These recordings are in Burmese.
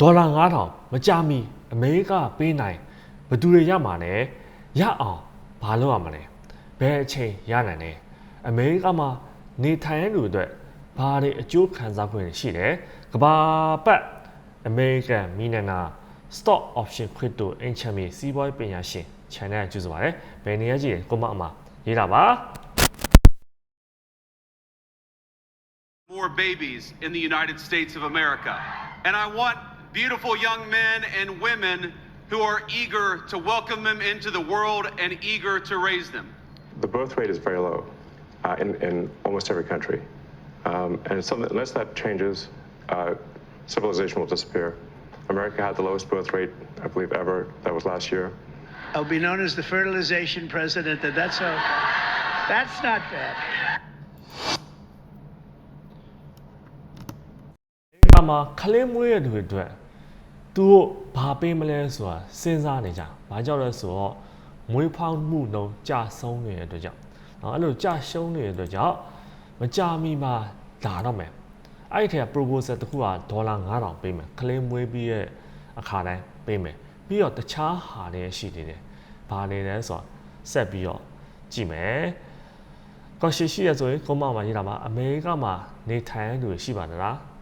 ဒေါ်လာ9000မကြမီအမေရိကပေးနိုင်ဘယ်သူတွေရမှာလဲရအောင်ဘာလုပ်ရမလဲဘယ်အချိန်ရနိုင်လဲအမေရိကမှာနေထိုင်ရတဲ့လူတွေအတွက်ဘာတွေအကျိုးခံစား권တွေရှိတယ်ကဘာပတ်အမေရိကန်မီနနာ stock option crypto အင်ချမ်းမီစီးပွားရေးပညာရှင် channel ကျူးဆိုပါတယ်ဘယ်နေရာကြည့်ရင်ကိုမအမရေးတာပါ more babies in the United States of America. And I want beautiful young men and women who are eager to welcome them into the world and eager to raise them. The birth rate is very low uh, in, in almost every country. Um, and something, unless that changes, uh, civilization will disappear. America had the lowest birth rate, I believe, ever. That was last year. I'll be known as the fertilization president, and that's okay. That's not bad. မှာခလေးမွေးရတဲ့တွေအတွက်သူတို့ဘာပေးမလဲဆိုတာစဉ်းစားနေကြ။ဘာကြောင့်လဲဆိုတော့မွေးဖောင်းမှုနှုန်းကျဆုံးနေတဲ့အတွက်ကြောင့်နော်အဲ့လိုကျရှုံးနေတဲ့အတွက်ကြောင့်မကြမီမှာလာတော့မယ်။အဲ့ဒီထဲက proposal တစ်ခုကဒေါ်လာ9000ပေးမယ်။ခလေးမွေးပြီးရဲ့အခါတိုင်းပေးမယ်။ပြီးတော့တခြားဟာတွေရှိနေတယ်။ဘာနေလဲဆိုတော့ဆက်ပြီးတော့ကြည့်မယ်။ကော်ရှိရှိရဆိုရင်ကောမမှာရေးတာမှာအမေရိကမှာနေထိုင်သူရှိပါလား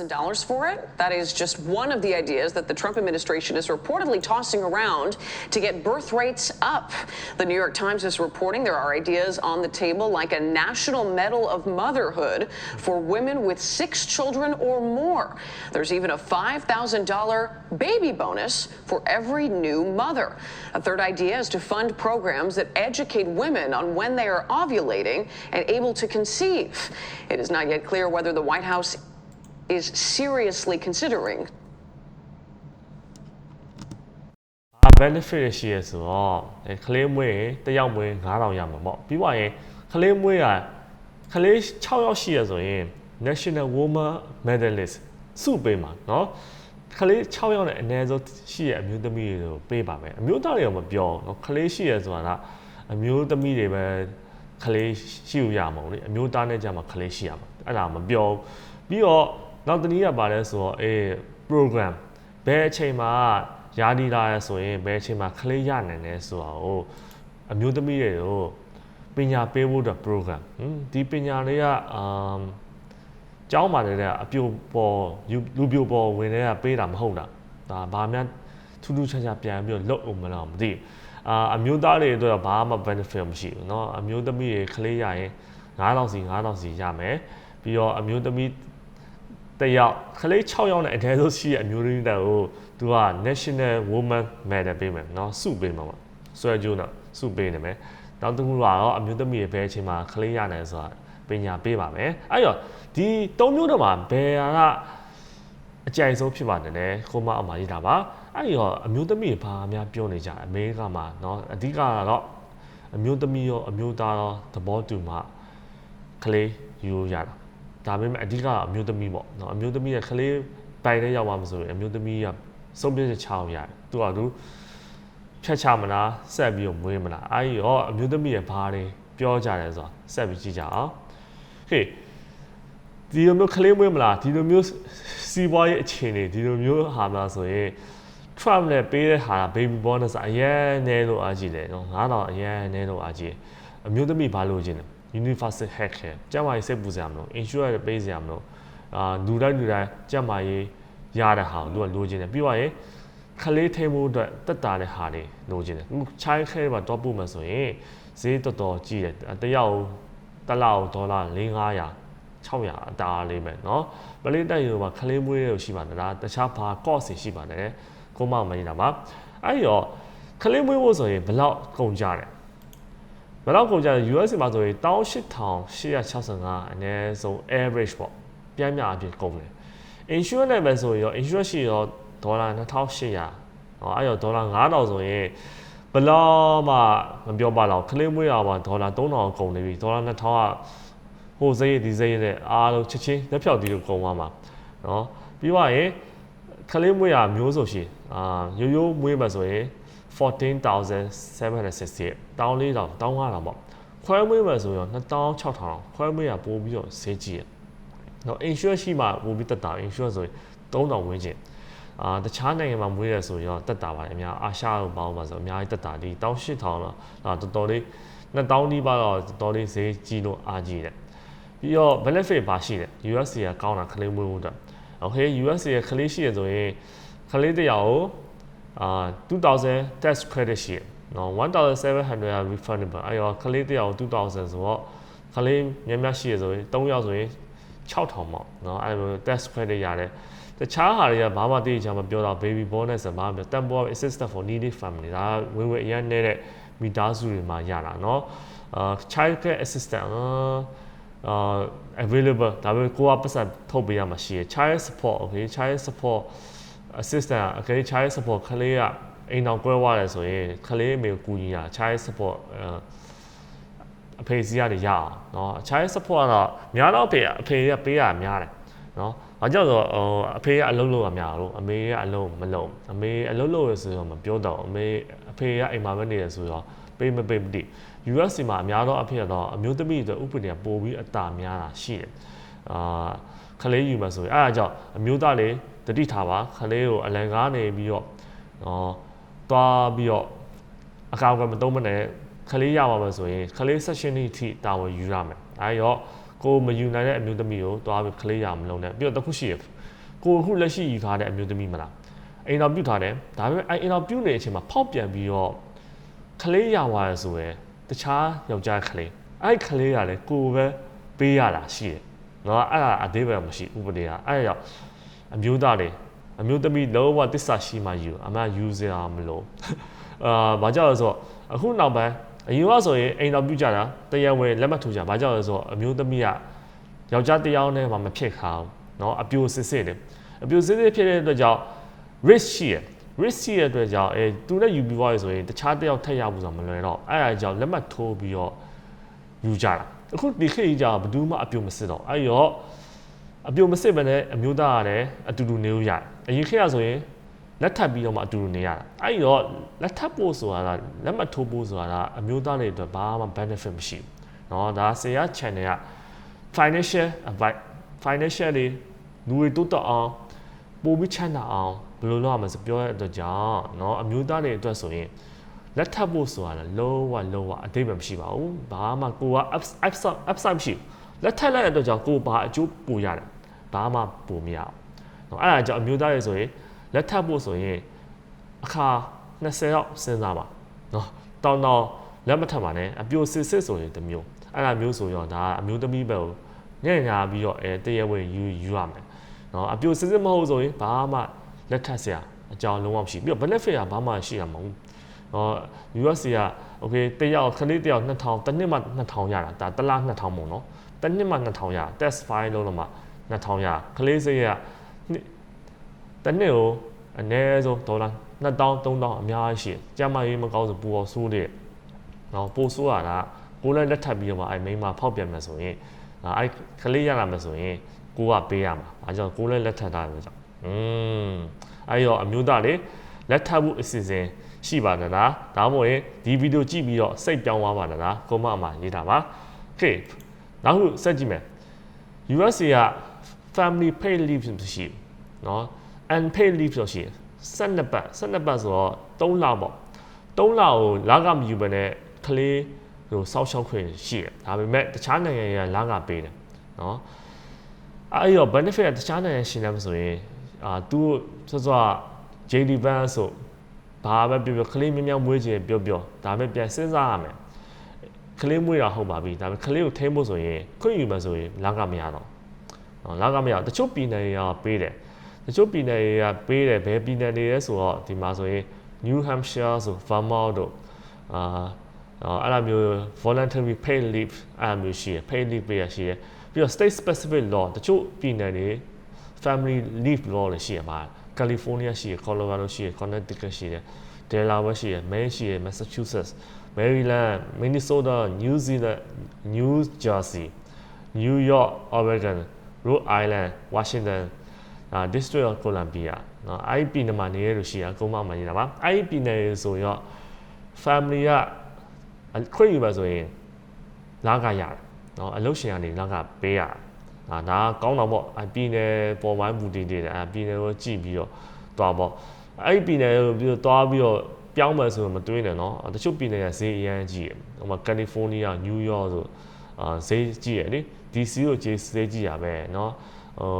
$1,000 for it. That is just one of the ideas that the Trump administration is reportedly tossing around to get birth rates up. The New York Times is reporting there are ideas on the table like a National Medal of Motherhood for women with six children or more. There's even a $5,000 baby bonus for every new mother. A third idea is to fund programs that educate women on when they are ovulating and able to conceive. It is not yet clear whether the White House is seriously considering အ benefit ရရှိရဆိုတော့အဲကလေးမွေးရင်တစ်ယောက်မွေး9000ရမှာပေါ့ပြီးပါရင်ကလေးမွေးကကလေး6ယောက်ရှိရဆိုရင် National Woman Medalist စုပေးမှာเนาะကလေး6ယောက်နဲ့အနည်းဆုံးရှိရအမျိုးသမီးတွေကိုပေးပါမယ်အမျိုးသားတွေကမပြောဘူးเนาะကလေးရှိရဆိုတာကအမျိုးသမီးတွေပဲကလေးရှိရမှာမဟုတ်လေအမျိုးသားနဲ့ကြမှာကလေးရှိရမှာအဲ့ဒါမပြောဘူးပြီးတော့ နောက်တနည်းကပါလဲဆိုတော့အေး program ဘယ်အချိန်မှာယာနီလာရဆိုရင်ဘယ်အချိန်မှာခလေးရနိုင်လဲဆိုတာကိုအမျိုးသမီးတွေကိုပညာပေးဖို့အတွက် program ဟင်ဒီပညာလေးကအမ်ကျောင်းမှာလည်းအပြိုပေါ်လူပြိုပေါ်ဝင်တဲ့ကပေးတာမဟုတ်တာဒါဘာများထူးထူးခြားခြားပြန်ပြီးတော့လုတ်အောင်မလားမသိဘူးအာအမျိုးသားတွေအတွက်ဘာမှ benefit မရှိဘူးเนาะအမျိုးသမီးတွေခလေးရရင်9000စီ9000စီရမယ်ပြီးတော့အမျိုးသမီး တယောက်ခလေး6ယောက်နဲ့အတန်းဆုံးရှိတဲ့အမျိုးသမီးတက်ကိုသူက National Woman Medal ပေးမယ်เนาะစုပေးမှာပေါ့ဆွဲကြိုးတော့စုပေးနေမယ်နောက်တစ်ခုကတော့အမျိုးသမီးရဲ့ဘယ်အချိန်မှာခလေးရနိုင်ဆိုတာပညာပေးပါမယ်အဲ့တော့ဒီ၃မျိုးတော့မှာဘယ်ဟာကအကြိုက်ဆုံးဖြစ်ပါတယ်လေကိုမအမရေးတာပါအဲ့ဒီတော့အမျိုးသမီးဘာများပြောနေကြအမေရိကမှာเนาะအဓိကကတော့အမျိုးသမီးရောအမျိုးသားရောသဘောတူမှခလေးယူရတာ ဒါပေမဲ့အဓိကအမျိုးသမီးပေါ့နော်အမျိုးသမီးကကလေးပိုင်တဲ့ရောက်မှမဆိုရင်အမျိုးသမီးကစုံပြည့်ချောင်းရတယ်သူကသူဖြတ်ချမလားဆက်ပြီးတော့မွေးမလားအဲ့ဒီတော့အမျိုးသမီးရဲ့ဘာတွေပြောကြတယ်ဆိုတာဆက်ပြီးကြည့်ကြအောင်ဟေးဒီလိုမျိုးကလေးမွေးမလားဒီလိုမျိုးစီးပွားရေးအခြေအနေဒီလိုမျိုးဟာမလားဆိုရင် Trump နဲ့ပေးတဲ့ဟာ baby bonus အရင်နဲလို့အားကြီးတယ်နော်9000အရင်နဲလို့အားကြီးအမျိုးသမီးဘာလို့ချင်းလဲ universal health care ကျန်းမာရေးစိတ်ပူစရာမလို insurance ပေးစရာမလိုအာလူတိုင်းလူတိုင်းကျန်းမာရေးရတဲ့ဟာကိုသူကလိုချင်တယ်ပြီးတော့ရင်ခလေးထိမှုအတွက်တက်တာတဲ့ဟာတွေလိုချင်တယ်အခု child care မှာတော့ပို့မှဆိုရင်ဈေးတော်တော်ကြီးတယ်တယောက်တစ်လောက်ဒေါ်လာ400 600အတားလေးပဲเนาะပလေးတိုက်ရိုမှာခလေးမွေးရရှိပါတယ်ဒါတခြားဘာ cost ရှိပါတယ်ကိုမမနေတာပါအဲ့တော့ခလေးမွေးဖို့ဆိုရင်ဘယ်လောက်ကုန်ကြတယ် ဘယ်တော့ကုန်ကြလဲ US မှာဆိုရင်18865အနည်းဆုံး average ပေါ့ပြန်မြအဖြစ်ကုန်တယ် insurance နဲ့ပဲဆိုရင်ရော insurance ရှိရောဒေါ်လာ2800ဟောအဲ့တော့ဒေါ်လာ9000ဆိုရင်ဘယ်လောက်မှမပြောပါတော့ခလင်းမွေးရပါဒေါ်လာ3000ကုန်နေပြီဒေါ်လာ2000ကဟိုစိတ်ဒီစိတ်နဲ့အားလုံးချက်ချင်းလက်ဖြောက်တီးလို့ကုန်သွားမှာเนาะပြီးတော့ရင်ခလေးမွေးရမျိုးဆိုရှိအာရိုးရိုးမွေးမှာဆိုရင် 14768တောင်း4000တောင်း5000ပေါ့ခွဲမွေးမယ်ဆိုရင်2600ခွဲမွေးရပို့ပြီးတော့ဈေးကြီးရနော် insurance ရှိမှပို့ပြီးတက်တာ insurance ဆိုရင်3000ဝန်းကျင်အာတခြားနိုင်ငံမှာမွေးရဆိုရင်တော့တက်တာပါတယ်အများအာရှကိုပေါင်းပါဆိုအများကြီးတက်တာဒီ18000တော့အာတော်တော်လေး2000ဒီပါတော့တော်တော်လေးဈေးကြီးလို့အားကြီးတယ်ပြီးတော့ benefit ပါရှိတယ် USC ကကောင်းတာခလေးမွေးဖို့အတွက် okay USC ရဲ့ခလေးရှိရဆိုရင်ခလေးတစ်ယောက်ကို အာ2000 tax credit ရှိတယ်နော်1700 refundable အဲ့တော့ခလေးတစ်ယောက်2000ဆိုတော့ခလေးများများရှိရဆိုရင်3ယောက်ဆိုရင်6000ပေါ့နော်အဲ့လို tax credit ရတယ်တခြားဟာတွေကဘာမှသိချင်မပြောတော့ baby bonus ဆိုဘာမှမပြော temporary assistance for needy family ဒါဝင်ဝင်အရင်နေတဲ့မိသားစုတွေမှာရတာเนาะအာ child care assistant အာ available ဒါပေမဲ့ကိုကပတ်စံထုတ်ပေးရမှာရှိရ child support okay child support assistant okay child support ခလေးကအိမ်တော်ကွဲသွားတယ်ဆိုရင်ခလေးအမေကိုကူညီတာ child support အဖေစီကနေရအောင်เนาะ child support ကတော့များတော့အဖေအဖေကပေးရများတယ်เนาะဘာကြောင့်ဆိုတော့အဖေကအလုပ်လုပ်ရများလို့အမေကအလုပ်မလုပ်အမေအလုပ်လုပ်ရဆိုတော့မပြောတော့အမေအဖေကအိမ်မှာပဲနေရဆိုတော့ပေးမပေးမသိ US မှာအများတော့အဖြစ်တော့အမျိုးသမီးတွေဥပဒေကပို့ပြီးအတာများတာရှိတယ်အာခလေးယူမှာဆိုရင်အဲ့ဒါကြောင့်အမျိုးသားတွေ တတိထားပါခလေးကိုအလံကားနေပြီးတော့ဟောတွားပြီးတော့အကောက်ကမသုံးမနဲ့ခလေးရပါမယ်ဆိုရင်ခလေး section အထိတာဝန်ယူရမယ်အဲ့ရောကိုမယူနိုင်တဲ့အမျိုးသမီးကိုတွားပြီးခလေးရမလုံးနဲ့ပြီးတော့တစ်ခုရှိရကိုအခုလက်ရှိယူထားတဲ့အမျိုးသမီးမလားအိမ်တော်ပြုတ်ထားတယ်ဒါပေမဲ့အိမ်တော်ပြုတ်နေတဲ့အချိန်မှာဖောက်ပြန်ပြီးတော့ခလေးရသွားရဆိုရင်တခြားယောက်ျားကလေးအဲ့ကလေးကလည်းကိုပဲပေးရတာရှိတယ်နော်အဲ့ဒါအသေးပဲမရှိဥပဒေကအဲ့ဒါကြောင့် အမျိုးသားတွေအမျိုးသမီးလောဘတစ္ဆာရှိမှယူအမှယူစရာမလိုအာဘာကြောင့်လဲဆိုတော့အခုနောက်ပိုင်းအရင်ကဆိုရင်အိမ်တော်ပြုကြတာတရားဝင်လက်မှတ်ထိုးကြဘာကြောင့်လဲဆိုတော့အမျိုးသမီးကယောက်ျားတစ်ယောက်နဲ့မှမဖြစ်ခါဘူးเนาะအပြိုစစ်စစ်တယ်အပြိုစစ်စစ်ဖြစ်တဲ့အတွက်ကြောင့် risk ရှိရ risk ရှိတဲ့အတွက်ကြောင့်အဲသူနဲ့ယူပြီးသွားရဆိုရင်တခြားတစ်ယောက်ထက်ရဖို့ဆိုတာမလွယ်တော့အဲ့ဒါကြောင့်လက်မှတ်ထိုးပြီးတော့ယူကြတာအခုဒီခေတ်ကြီးကြောင့်ဘယ်သူမှအပြိုမစစ်တော့အဲ့ရော အပြိုမစစ်ပဲနဲ့အမျိုးသားရတယ်အတူတူနေလို့ရတယ်အရင်ခေတ်ကဆိုရင်လက်ထပ်ပြီးတော့မှအတူတူနေရတာအဲ့တော့လက်ထပ်ဖို့ဆိုတာကလက်မှတ်ထိုးဖို့ဆိုတာကအမျိုးသားတွေအတွက်ဘာမှ benefit မရှိဘူးเนาะဒါဆရာ channel က financial advice financial တွေလူတွေတိုးတက်အောင်ပို့ပြီးချမ်းသာအောင်ဘယ်လိုလုပ်ရမလဲဆိုပြောရတဲ့အတွက်ကြောင့်เนาะအမျိုးသားတွေအတွက်ဆိုရင်လက်ထပ်ဖို့ဆိုတာလည်းလုံးဝလုံးဝအတိတ်ပဲမရှိပါဘူးဘာမှကိုက upside upside မရှိဘူးလက်ထပ်လိုက်တဲ့အတွက်ကြောင့်ကိုဘာအကျိုးပိုရတယ် ဘာမှပုံမရအောင်အဲ့ဒါကြောင့်အမျိုးသားတွေဆိုရင်လက်ထပ်ဖို့ဆိုရင်အခါ20ရောက်စဉ်းစားပါနော်တောင်းတောင်းလက်မထပ်ပါနဲ့အပြိုစစ်စစ်ဆိုရင်တမျိုးအဲ့ဒါမျိုးဆိုရောဒါအမျိုးသမီးပဲကိုညံ့ညာပြီးတော့အဲတရားဝင်ယူယူရမယ်နော်အပြိုစစ်စစ်မဟုတ်ဆိုရင်ဘာမှလက်ထပ်စရာအကြောင်းလုံးဝမရှိပြီးတော့ benefit ကဘာမှရှိရမှာမဟုတ်နော် USC က okay တယောက်ခလေးတယောက်2000တစ်နှစ်မှ2000ရတာဒါတစ်လ2000မို့နော်တစ်နှစ်မှ2000ရတာ test file လုံးလုံးမှာ 2000ရခလေးစရတနစ်ကိုအနည်းဆုံးဒေါ်လာ2000 3000အများကြီးရှိကျမရေးမကောင်းဆိုပူအောင်ဆိုးတဲ့နော်ပိုဆိုးရတာကိုလည်းလက်ထပ်ပြီးတော့အဲမိန်းမဖောက်ပြန်မယ်ဆိုရင်အဲခလေးရလာမယ်ဆိုရင်ကိုကပေးရမှာအဲကြောင့်ကိုလည်းလက်ထပ်တာပဲကြောင့်อืมအဲရောအမျိုးသားလေလက်ထပ်မှုအစီအစဉ်ရှိပါသလားဒါမှမဟုတ်ဒီဗီဒီယိုကြည့်ပြီးတော့စိတ်ပြောင်းသွားပါသလားကွန်မအမှာရေးတာပါ okay နောက်ခုဆက်ကြည့်မယ် USA က family paid leave ရှိเนาะ unpaid leave ဆိုရှိ12ပတ်12ပတ်ဆိုတော့3လပေါ့3လကိုလကမယူဘဲနဲ့ကလေးဟိုစောက်ရှောက်ခွင့်ရှိတယ်ဒါပေမဲ့တခြားနိုင်ငံတွေကလကပေးတယ်เนาะအဲ့တော့ benefit ကတခြားနိုင်ငံရှင်တယ်ဆိုရင်အာသူစောစော JD Van ဆိုဘာပဲပြောပြောကလေးမြမြောင်မွေးခြင်းပြောပြောဒါပေမဲ့ပြန်စဉ်းစားရမယ်ကလေးမွေးတာဟုတ်ပါပြီဒါပေမဲ့ကလေးကိုထိန်းဖို့ဆိုရင်ခွင့်ယူမှဆိုရင်လကမရတော့နော် လကမရတချို့ပြည်နယ်တွေကပေးတယ်တချို့ပြည်နယ်တွေကပေးတယ်ဘယ်ပြည်နယ်တွေလဲဆိုတော့ဒီမှာဆိုရင် New Hampshire ဆို Vermont တို့အာအဲ့လိုမျိုး voluntary paid leave အဲ့လိုမျိုးရှိရ paid leave ပေးရရှိရပြီးတော့ state specific law တချို့ပြည်နယ်တွေ family leave law လည်းရှိရပါကယ်လီဖိုးနီးယားရှိရကော်လိုရာဒိုရှိရ Connecticut ရှိရ Delaware ရှိရ Maine ရှိရ Massachusetts Maryland Minnesota New Zealand New Jersey New York Oregon Rhode Island Washington အာ District of Columbia နော်အဲ့ဒီပြည်နယ်မှာနေရလို့ရှိရအကုန်မမှန်နေတာပါအဲ့ဒီပြည်နယ်ဆိုရော family ကခရစ်ယူပါဆိုရင်လာကရတယ်နော်အလုပ်ရှင်ကနေလာကပေးရတယ်အာဒါကောင်းတော့ပေါ့အပြည်နယ်ပေါ်ပိုင်းမူတည်တည်အပြည်နယ်ကိုကြည့်ပြီးတော့သွားပေါ့အဲ့ပြည်နယ်ကိုပြီးတော့သွားပြီးတော့ပြောင်းမယ်ဆိုတော့မတွေးနဲ့နော်တချို့ပြည်နယ်ကဈေးအရန်ကြီးတယ်ဟိုမှာကယ်လီဖိုးနီးယားနယူးယောက်ဆို အာဈေးကြီးရယ်လေ DC ကိုဈေးဈေးကြီးရပဲနော်ဟို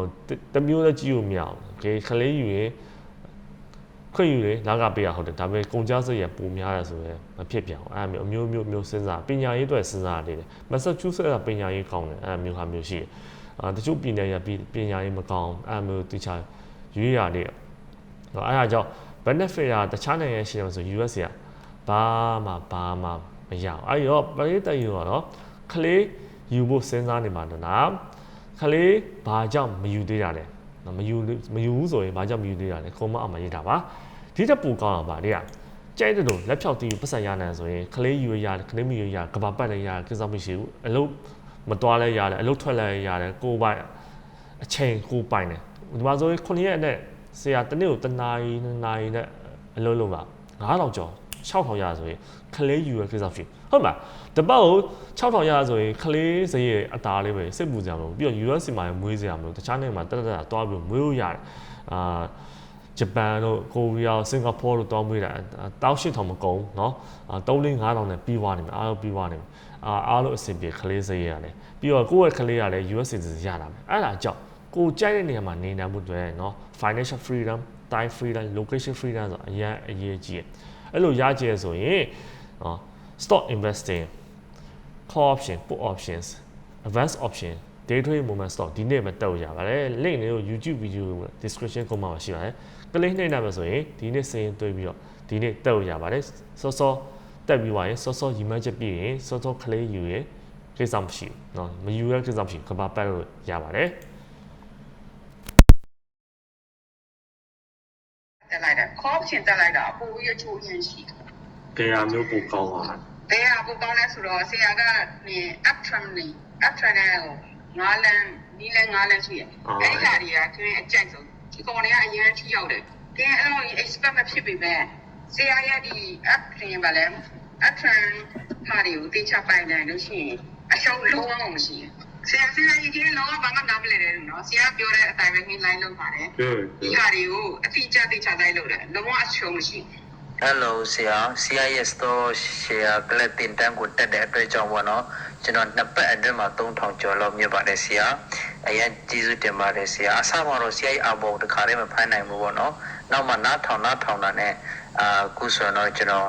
တမျိုးလည်းကြီးလို့မရအောင်โอเคခလေးယူရင် ခွင့်ယူလေလာကပေးရဟုတ်တယ်ဒါပေမဲ့ကုန်ကြစရိတ်ပိုများတယ်ဆိုရင်မဖြစ်ပြန်ဘူးအဲ့ဒါမျိုးအမျိုးမျိုးမျိုးစဉ်းစားပညာရေးအတွက်စဉ်းစားရတယ်မက်ဆာချူးဆက်ကပညာရေးကောင်းတယ်အဲ့ဒါမျိုးဟာမျိုးရှိတယ်အာတချို့ပြည်နယ်ရပညာရေးမကောင်းအဲ့ဒါမျိုးတခြားရွေးရတယ်နော်အဲ့ဒါကြောင့် benefit ကတခြားနိုင်ငံရှိတယ်ဆို US ကဘာမှဘာမှမရအောင်အဲ့တော့ပရိသတ်ယူတော့ ခလေးယူဖို့စဉ်းစားနေမှာတော့နာခလေးဘာကြောင့်မယူသေးတာလဲနော်မယူမယူဘူးဆိုရင်ဘာကြောင့်မယူသေးတာလဲခုံမအောင်မရေးတာပါဒီတက်ပူကောင်းအောင်ပါလေကကြိုက်တဲ့လို့လက်ဖြောက်တီးပတ်စံရနိုင်ဆိုရင်ခလေးယူရရတယ်ခလေးမယူရကဘာပတ်လည်းရတယ်ကိစ္စမရှိဘူးအလုပ်မတော်လဲရတယ်အလုပ်ထွက်လဲရတယ်ကိုပိုင်အချိန်ကိုပိုင်တယ်ဒီမှာဆိုရင်9ရက်နဲ့ဆရာတစ်နေ့ကိုတစ်နာရီနှစ်နာရီနဲ့အလုပ်လုပ်တာ9000ကျော် 6000ရဆိုရင်ခလေးယူရကိစ္စရှိဟုတ်မှာတပတ်ကို6000ရဆိုရင်ခလေးစရိတ်အသားလေးပဲစစ်ပူကြမှာပြီးတော့ US မှာမွေးစရာမလိုတခြားနိုင်ငံမှာတက်တက်တာတွားပြီးမွေးလို့ရတယ်အာဂျပန်တို့ကိုရီးယားစင်ကာပူတို့တောင်းပေးတာတောက်ရှစ်ထောင်မကုန်เนาะ3 4 5000နဲ့ပြီးသွားနေမှာအားလုံးပြီးသွားနေမှာအာအားလုံးအဆင်ပြေခလေးစရိတ်ရတယ်ပြီးတော့ကိုယ့်ရဲ့ခလေးရလဲ US citizen ရတာပဲအဲ့ဒါကြောင့်ကိုကြိုက်တဲ့နေရာမှာနေနိုင်မှုတွေเนาะ financial freedom time freedom location freedom ဆိုအရင်အရေးကြီးတယ် အဲ့လိုရကြရဆိုရင်เนาะ stock investing call option put options advanced option day trade moment stock ဒီနေ့မတက်ရပါတယ် link လေးကို YouTube video description comment မှာရှိပါတယ်ကလေးနှိမ့်နိုင်မှာဆိုရင်ဒီနေ့စရင်တွေ့ပြီးတော့ဒီနေ့တက်ရပါတယ်စောစောတက်ပြီးသွားရင်စောစောရီမန်းချက်ပြည့်ရင်စောစောကလေးယူရင်ကိစ္စမရှိဘူးเนาะမယူရကိစ္စမရှိဘူးကဘာပတ်လို့ရပါတယ် တာခေါ်ချင်တက်လိုက်တာအပူရချိုးရင်းရှိတယ်ကြရာမျိုးပိုကောင်းပါ။တရားပူကောင်းလဲဆိုတော့ဆရာကနေ up trend နေ up trend နဲ့ဟိုငါးလန်းနီးလန်းငါးလန်းရှိတယ်။အဲ့ဒီဟာတွေကခင်းအကြိုက်ဆုံးဒီကောင်တွေကအရင်ထိရောက်တယ်။ကဲအဲ့လို expect မဖြစ်ပေမဲ့ဆရာရဲ့ဒီ up trend ပါလဲ up trend ဟာတွေကိုတေချပိုင်နိုင်လို့ရှိရင်အရှုံးလုံးဝမရှိဘူး။ ဆရာဆရာကြီးကလုံးဝဘာမှနားမလည်တယ်နော်။ဆရာပြောတဲ့အတိုင်းပဲခင်း line လုပ်ပါတယ်။ဒီဟာတွေကိုအတိအကျသိချတိုင်းလုပ်တယ်လုံးဝအရှုံးမရှိဘူး Hello ဆရာဆရာရဲ့ store share ကလည်းတင်တန်းကိုတက်တဲ့အတွက်ကြောင့်ပေါ့နော်ကျွန်တော်နှစ်ပတ်အတွင်းမှာ3000ကျော်လောက်မြတ်ပါတယ်ဆရာအရင်ကျေးဇူးတင်ပါတယ်ဆရာအစမှာတော့ဆရာရဲ့အဘောတခါတည်းမဖမ်းနိုင်ဘူးပေါ့နော်နောက်မှနားထောင်နားထောင်တာနဲ့အာခုဆိုတော့ကျွန်တော်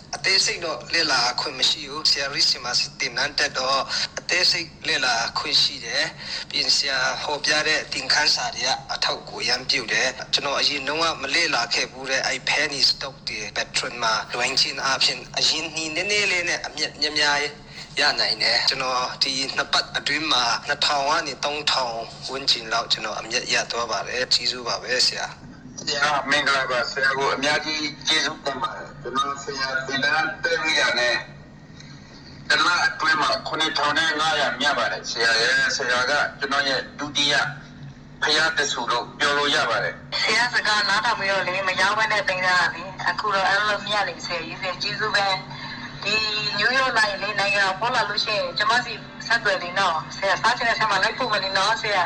သေးစိတ်တော့လေ့လာခွင့်မရှိဘူးဆရာရီစီမာတင်နန်းတက်တော့အသေးစိတ်လေ့လာခွင့်ရှိတယ်ပြင်ဆရာဟောပြတဲ့တင်ခန်းစာတွေကအထောက်ကိုရမ်းပြုတ်တယ်ကျွန်တော်အရင်တော့မလေ့လာခဲ့ဘူးတဲ့အဲ့ penny stock တွေ patron မှာလွင်ချင်းအဖြစ်အရင်နီးနည်းနည်းလေးနဲ့အမြက်များများရနိုင်တယ်ကျွန်တော်ဒီနှစ်ပတ်အတွင်းမှာ2000ကနေ3000ဝန်းကျင်လောက်ကျွန်တော်အမြက်ရသွားပါတယ်ကြီးစုပါပဲဆရာ ဆရာမင်္ဂလာပါဆရာကိုအများကြီးကျေးဇူးတင်ပါတယ်ကျွန်တော်ဆရာတင်တန်းတက်ရရနဲ့တလားအတွင်းမှာ9500မြတ်ပါတယ်ဆရာရဲ့ဆရာကကျွန်တော်ရဲ့ဒုတိယဖယားတဆူလို့ပြောလို့ရပါတယ်ဆရာစကားနားထောင်ပြီးတော့လေမရောက်ဘဲနဲ့တင်တာလေအခုတော့အဲ့လိုမြတ်လေဆရာကြီးစင်ကျေးဇူးပဲဒီနယူးယောက်လိုက်လေနိုင်ငံပေါ်လာလို့ရှိရင်ကျမစီဆက်သွယ်နေတော့ဆရာစားချင်တဲ့ဆရာမလိုက်ဖို့မနေတော့ဆရာ